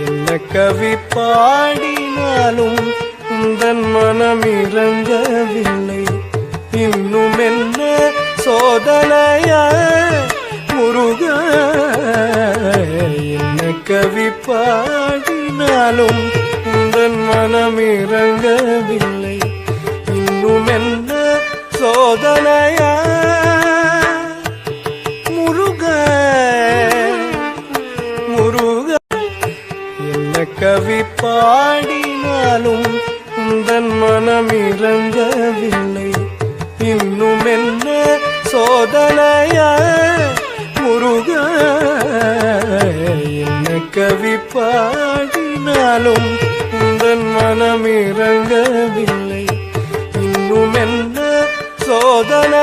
என்ன கவி பாடினாலும் உந்தன் மனம் இறங்கவில்லை இன்னும் என்ன சோதனைய? முருக என்ன கவி பாடினாலும் உந்தன் மனம் இறங்கவில்லை. இன்னும் என்ன சோதனைய? முருகன் கவி பாடினாலும் உந்தன் மனம் இறங்கவில்லை இன்னும் என்ன சோதனைய? முருக என்ன கவி பாடினாலும் உந்தன் மனம் இறங்கவில்லை இன்னும் என்ன சோதனை?